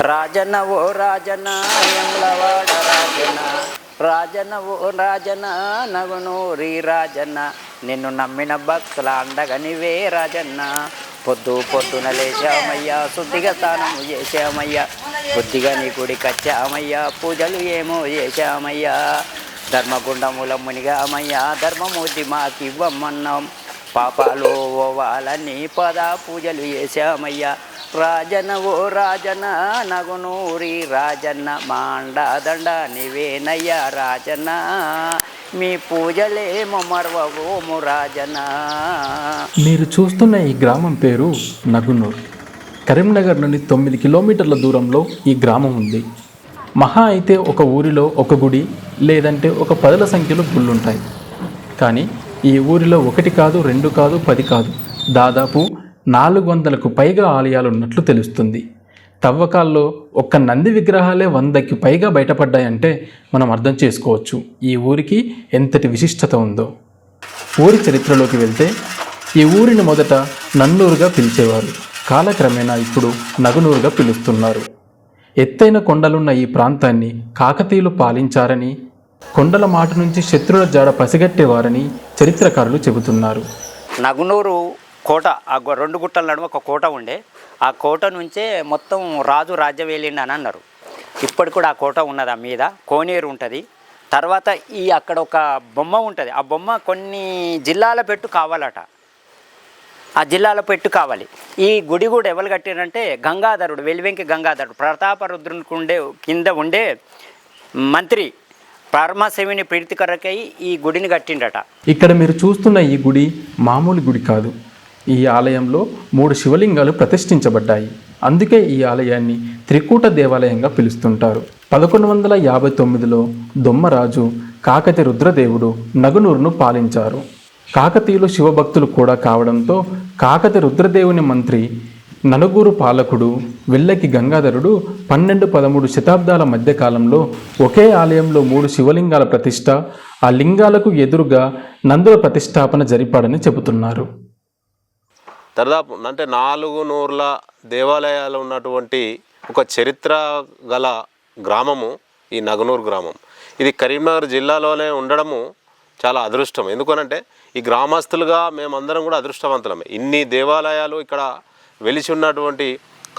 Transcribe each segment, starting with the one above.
రాజన్న ఓ రాజన ఎంలవాడ రాజన్న రాజన్న ఓ రాజన్న నగునూరి రాజన్న నిన్ను నమ్మిన భక్తుల అండగనివే రాజన్న. పొద్దు పొద్దున లేచామయ్యా శుద్ధిగా స్నానము చేశామయ్యా. బుద్ధిగా నీ గుడి కచ్చామయ్యా పూజలు ఏమో చేశామయ్యా. ధర్మగుండముల మునిగామయ్యా ధర్మమూర్తి మాకు ఇవ్వమన్నాం పాపాలు ఓవాలని పద పూజలు చేశామయ్యా. రాజన ఓ రాజన నగనూరి రాజన్న మాండదండ నివేనయ్య రాజన్న. మీ పూజలే మర్వోము రాజన మీరు చూస్తున్న ఈ గ్రామం పేరు నగునూర్. కరీంనగర్ నుండి తొమ్మిది కిలోమీటర్ల దూరంలో ఈ గ్రామం ఉంది. మహా అయితే ఒక ఊరిలో ఒక గుడి లేదంటే ఒక పదుల సంఖ్యలో గుళ్ళుంటాయి. కానీ ఈ ఊరిలో ఒకటి కాదు రెండు కాదు పది కాదు. దాదాపు నాలుగు వందలకు పైగా ఆలయాలు ఉన్నట్లు తెలుస్తుంది. తవ్వకాల్లో ఒక్క నంది విగ్రహాలే వందకి పైగా బయటపడ్డాయంటే మనం అర్థం చేసుకోవచ్చు ఈ ఊరికి ఎంతటి విశిష్టత ఉందో. ఊరి చరిత్రలోకి వెళ్తే ఈ ఊరిని మొదట నన్నూరుగా పిలిచేవారు. కాలక్రమేణా ఇప్పుడు నగునూరుగా పిలుస్తున్నారు. ఎత్తైన కొండలున్న ఈ ప్రాంతాన్ని కాకతీయులు పాలించారని కొండల మాట నుంచి శత్రుల జాడ పసిగట్టేవారని చరిత్రకారులు చెబుతున్నారు. నగునూరు కోట ఆ రెండు గుట్టల నడుమ ఒక కోట ఉండే. ఆ కోట నుంచే మొత్తం రాజు రాజ్యం వెళ్ళిండి అని అన్నారు. ఇప్పటికి కూడా ఆ కోట ఉన్నది ఆ మీద. కోనేరు ఉంటుంది. తర్వాత ఈ అక్కడ ఒక బొమ్మ ఉంటుంది. ఆ బొమ్మ కొన్ని జిల్లాల పెట్టు కావాలట. ఆ జిల్లాల పెట్టు కావాలి. ఈ గుడి కూడా ఎవరు కట్టారంటే గంగాధరుడు వెలివెంకి గంగాధరుడు. ప్రతాపరుద్రునికి ఉండే కింద ఉండే మంత్రి పరమశివుని ప్రీతికరకై ఈ గుడిని కట్టిండట. ఇక్కడ మీరు చూస్తున్న ఈ గుడి మామూలు గుడి కాదు. ఈ ఆలయంలో మూడు శివలింగాలు ప్రతిష్ఠించబడ్డాయి. అందుకే ఈ ఆలయాన్ని త్రికూట దేవాలయంగా పిలుస్తుంటారు. పదకొండు వందల యాభై తొమ్మిదిలో దొమ్మరాజు కాకతి రుద్రదేవుడు నగునూరును పాలించారు. కాకతీయులు శివభక్తులు కూడా కావడంతో కాకతి రుద్రదేవుని మంత్రి నలుగురు పాలకుడు వెళ్ళకి గంగాధరుడు పన్నెండు పదమూడు శతాబ్దాల మధ్యకాలంలో ఒకే ఆలయంలో మూడు శివలింగాల ప్రతిష్ట ఆ లింగాలకు ఎదురుగా నందుల ప్రతిష్టాపన జరిపాడని చెబుతున్నారు. దాదాపు అంటే నాలుగు నూర్ల దేవాలయాలు ఉన్నటువంటి ఒక చరిత్ర గల గ్రామము ఈ నగనూరు గ్రామం. ఇది కరీంనగర్ జిల్లాలోనే ఉండడము చాలా అదృష్టం. ఎందుకనంటే ఈ గ్రామస్తులుగా మేమందరం కూడా అదృష్టవంతులమే. ఇన్ని దేవాలయాలు ఇక్కడ వెలిసి ఉన్నటువంటి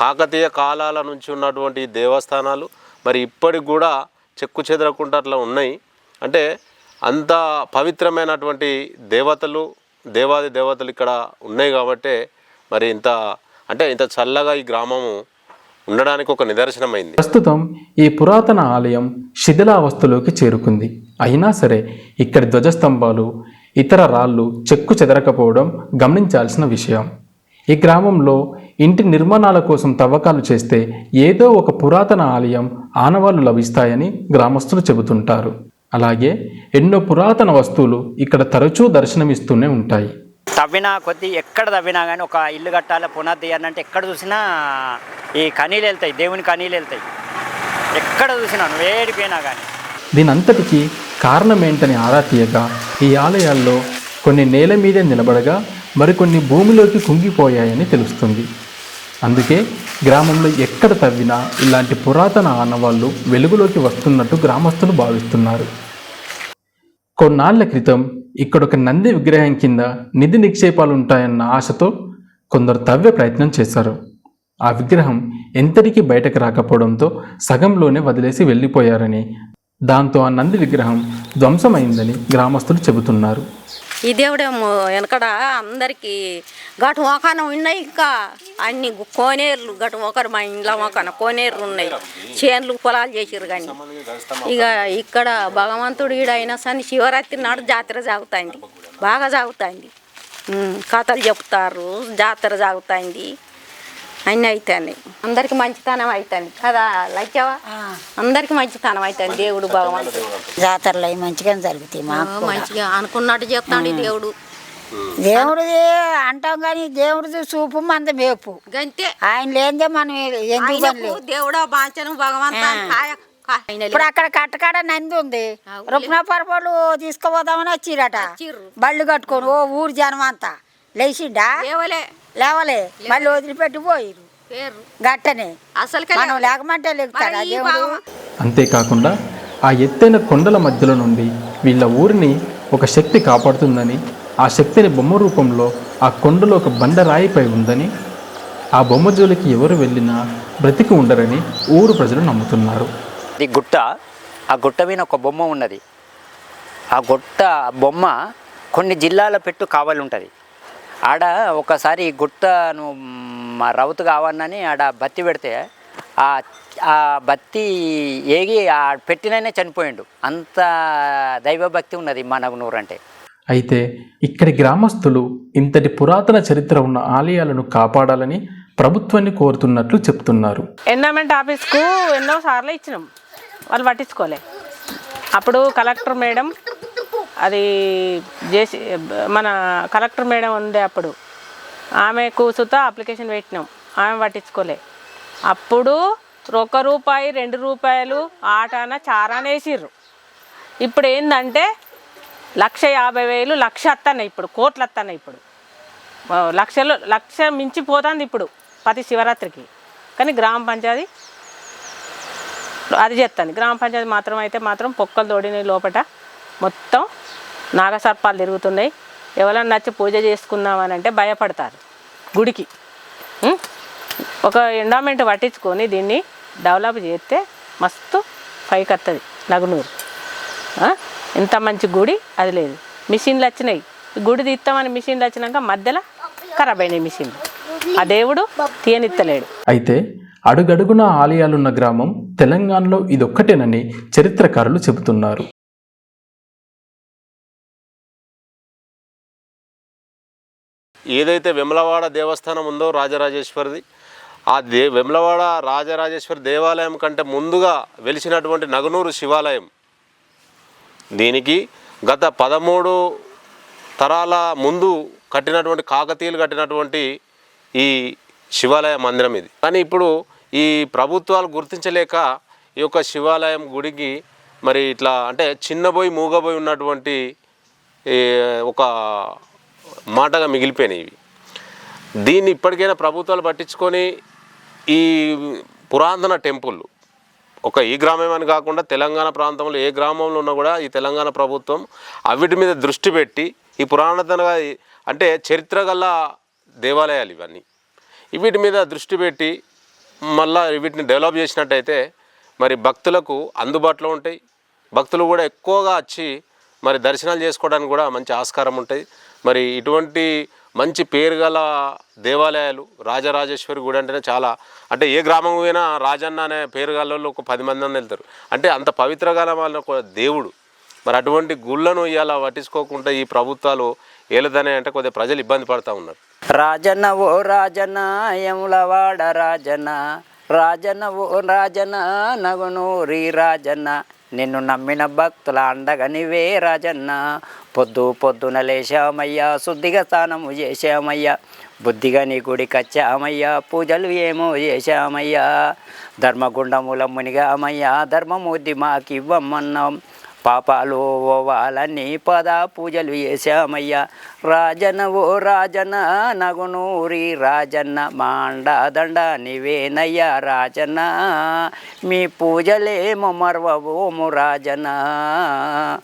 కాకతీయ కాలాల నుంచి ఉన్నటువంటి దేవస్థానాలు మరి ఇప్పటికి కూడా చెక్కు చెదరకుండా అట్లా ఉన్నాయి. అంటే అంత పవిత్రమైనటువంటి దేవతలు దేవాది దేవతలు ఇక్కడ ఉన్నాయి కాబట్టే మరి ఇంత అంటే ఇంత చల్లగా ఈ గ్రామము ఉండడానికి ఒక నిదర్శనమైంది. ప్రస్తుతం ఈ పురాతన ఆలయం శిథిలావస్థలోకి చేరుకుంది. అయినా సరే ఇక్కడి ధ్వజస్తంభాలు ఇతర రాళ్ళు చెక్కు చెదరకపోవడం గమనించాల్సిన విషయం. ఈ గ్రామంలో ఇంటి నిర్మాణాల కోసం తవ్వకాలు చేస్తే ఏదో ఒక పురాతన ఆలయం ఆనవాళ్ళు లభిస్తాయని గ్రామస్తులు చెబుతుంటారు. అలాగే ఎన్నో పురాతన వస్తువులు ఇక్కడ తరచూ దర్శనమిస్తూనే ఉంటాయి. తవ్వినా కొద్ది ఎక్కడ తవ్వినా కానీ ఒక ఇల్లు కట్టాలి పునాది తీయాలంటే ఎక్కడ చూసినా ఈ కనీలు వెళ్తాయి దేవుని కనీలు వెళ్తాయి. ఎక్కడ చూసినా నువ్వు ఏడిపోయినా కానీ దీని అంతటికీ కారణం ఏంటని ఆరా తీయగా ఈ ఆలయాల్లో కొన్ని నేల మీదే నిలబడగా మరికొన్ని భూమిలోకి కుంగిపోయాయని తెలుస్తుంది. అందుకే గ్రామంలో ఎక్కడ తవ్వినా ఇలాంటి పురాతన ఆనవాళ్ళు వెలుగులోకి వస్తున్నట్టు గ్రామస్తులు భావిస్తున్నారు. కొన్నాళ్ళ క్రితం ఇక్కడ ఒక నంది విగ్రహం కింద నిధి నిక్షేపాలు ఉంటాయన్న ఆశతో కొందరు తవ్వే ప్రయత్నం చేశారు. ఆ విగ్రహం ఎంతటికీ బయటకు రాకపోవడంతో సగంలోనే వదిలేసి వెళ్ళిపోయారని దాంతో ఆ నంది విగ్రహం ధ్వంసమైందని గ్రామస్తులు చెబుతున్నారు. ఈ దేవుడేమో వెనకడ అందరికీ గటు ఒకన ఉన్నాయి ఇంకా. అన్ని కోనేరులు గటు ఒకరు మా ఇంట్లో ఒకన కోనేరులు ఉన్నాయి. చేనులు పొలాలు చేసిర్రు కానీ. ఇక ఇక్కడ భగవంతుడు ఈడ సరే శివరాత్రి నాడు జాతర సాగుతుంది. బాగా సాగుతుంది. కథలు చెప్తారు జాతర సాగుతుంది. అన్నీ అవుతాయి అందరికి మంచితనం అవుతుంది కదా లచ్చవా అందరికి మంచితనం అవుతుంది దేవుడు భగవంతుడు. జాతరలు అవి మంచిగానే జరుగుతాయి మాకు. మంచిగా అనుకున్నట్టు చెప్తాడు దేవుడు. దేవుడిది అంటాం కానీ దేవుడిది చూపు మంద మేపు. గంతే. ఆయన లేనిదే మనం ఎందుకు లేదు దేవుడా బాంచను భగవంత ఇప్పుడు అక్కడ కట్టకాడ నంది ఉంది. రుక్నపరపలు తీసుకుపోదామని వచ్చిరట. బళ్ళు కట్టుకొని ఓ ఊరు జనం అంతా లేచిండా లేవలే. మళ్ళీ వదిలిపెట్టి పోయిరు పేరు గట్టనే. అసలుకే మనం. లేకమంటే అంతేకాకుండా ఆ ఎత్తైన కొండల మధ్యలో నుండి వీళ్ళ ఊరిని ఒక శక్తి కాపాడుతుందని ఆ శక్తిని బొమ్మ రూపంలో ఆ కొండలో ఒక బండరాయిపై ఉందని ఆ బొమ్మ జోలికి ఎవరు వెళ్ళినా బ్రతికి ఉండరని ఊరు ప్రజలు నమ్ముతున్నారు. ఇది గుట్ట. ఆ గుట్ట మీద ఒక బొమ్మ ఉన్నది. ఆ గుట్ట బొమ్మ కొన్ని జిల్లాల పెట్టు కావాలి ఉంటుంది. ఆడ ఒకసారి గుట్టను మా రౌతు కావాలని ఆడ బత్తి పెడితే ఆ ఆ బత్తి ఏగి ఆ పెట్టిననే చనిపోయిండు. అంత దైవభక్తి ఉన్నది మా నగునూరు అంటే అయితే ఇక్కడి గ్రామస్తులు ఇంతటి పురాతన చరిత్ర ఉన్న ఆలయాలను కాపాడాలని ప్రభుత్వాన్ని కోరుతున్నట్లు చెప్తున్నారు. ఎండోమెంట్ ఆఫీస్కు ఎన్నో సార్లు ఇచ్చినాం. వాళ్ళు పట్టించుకోలే. అప్పుడు కలెక్టర్ మేడం అది చేసి మన కలెక్టర్ మేడం ఉండే అప్పుడు. ఆమె కూసుతో అప్లికేషన్ పెట్టినాం. ఆమె పట్టించుకోలే. అప్పుడు ఒక రూపాయి రెండు రూపాయలు ఆటాన చారానేసిర్రు. ఇప్పుడు ఏంటంటే లక్ష యాభై వేలు లక్ష వస్తున్నాయి ఇప్పుడు కోట్లు వస్తున్నాయి ఇప్పుడు. లక్షలు లక్ష మించిపోతుంది ఇప్పుడు ప్రతి శివరాత్రికి. కానీ గ్రామ పంచాయతీ అది చెప్తాను గ్రామ పంచాయతీ మాత్రం అయితే మాత్రం పొక్కలు తోడిన లోపట. మొత్తం నాగసర్పాలు తిరుగుతున్నాయి. ఎవరైనా నచ్చి పూజ చేసుకుందామని అంటే భయపడతారు. గుడికి. ఒక ఎండోమెంట్ పట్టించుకొని దీన్ని డెవలప్ చేస్తే మస్తు పైకి వస్తుంది నగునూరు ఇంత మంచి గుడి అది లేదు. మిషన్లు వచ్చినాయి. గుడి తీస్తామని మిషన్లు వచ్చినాక మధ్యలో ఖరాబ్ అయినాయి మిషన్లు. ఆ దేవుడు తీయనిత్తలేడు. అయితే అడుగడుగున ఆలయాలున్న గ్రామం తెలంగాణలో ఇదొక్కటేనని చరిత్రకారులు చెబుతున్నారు. ఏదైతే వెమ్లవాడ దేవస్థానం ఉందో రాజరాజేశ్వరిది ఆ దే వెమ్లవాడ రాజరాజేశ్వరి దేవాలయం కంటే ముందుగా వెలిసినటువంటి నగనూరు శివాలయం. దీనికి గత పదమూడు తరాల ముందు కట్టినటువంటి కాకతీయులు కట్టినటువంటి ఈ శివాలయ మందిరం ఇది. కానీ ఇప్పుడు ఈ ప్రభుత్వాలు గుర్తించలేక ఈ యొక్క శివాలయం గుడికి మరి ఇట్లా అంటే చిన్నబోయి మూగబోయి ఉన్నటువంటి ఈ ఒక మాటగా మిగిలిపోయినాయి ఇవి. దీన్ని ఇప్పటికైనా ప్రభుత్వాలు పట్టించుకొని ఈ పురాతన టెంపుల్ ఒక ఈ గ్రామం అని కాకుండా తెలంగాణ ప్రాంతంలో ఏ గ్రామంలో ఉన్నా కూడా ఈ తెలంగాణ ప్రభుత్వం అవిటి మీద దృష్టి పెట్టి ఈ పురాతనగా అంటే చరిత్ర గల దేవాలయాలు ఇవన్నీ. వీటి మీద దృష్టి పెట్టి మళ్ళా వీటిని డెవలప్ చేసినట్టయితే మరి భక్తులకు అందుబాటులో ఉంటాయి. భక్తులు కూడా ఎక్కువగా వచ్చి మరి దర్శనాలు చేసుకోవడానికి కూడా మంచి ఆస్కారం ఉంటుంది మరి ఇటువంటి మంచి పేరు గల దేవాలయాలు రాజరాజేశ్వరి గుడి అంటేనే చాలా అంటే ఏ గ్రామం పోయినా రాజన్న అనే పేరు గల వాళ్ళు ఒక పది మంది అని వెళ్తారు. అంటే అంత పవిత్రగాల వాళ్ళ దేవుడు. మరి అటువంటి గుళ్ళను ఇవాళ పట్టించుకోకుండా ఈ ప్రభుత్వాలు ఏలదనే అంటే కొద్దిగా ప్రజలు ఇబ్బంది పడుతూ ఉన్నారు. రాజన్న ఓ రాజన్న యములవాడ రాజన్న. రాజన్న ఓ రాజన్న నగునూరి రాజన్న. నిన్ను నమ్మిన భక్తుల అండగా నీవే రాజన్న. పొద్దు పొద్దున లేచామయ్యా శుద్ధిగా స్నానము చేశామయ్యా. బుద్ధిగా నీ గుడికి వచ్చామయ్యా పూజలు ఏమో చేశామయ్యా. ధర్మగుండముల మునిగామయ్యా ధర్మమూర్తి మాకు ఇవ్వమన్నాం పాపాలు ఓవాలని పద పూజలు చేశామయ్యా. రాజన ఓ రాజన నగునూరి రాజన్న మాండదండ నీవేనయ్యా రాజన్న. మీ పూజలేమో మర్వబోము రాజన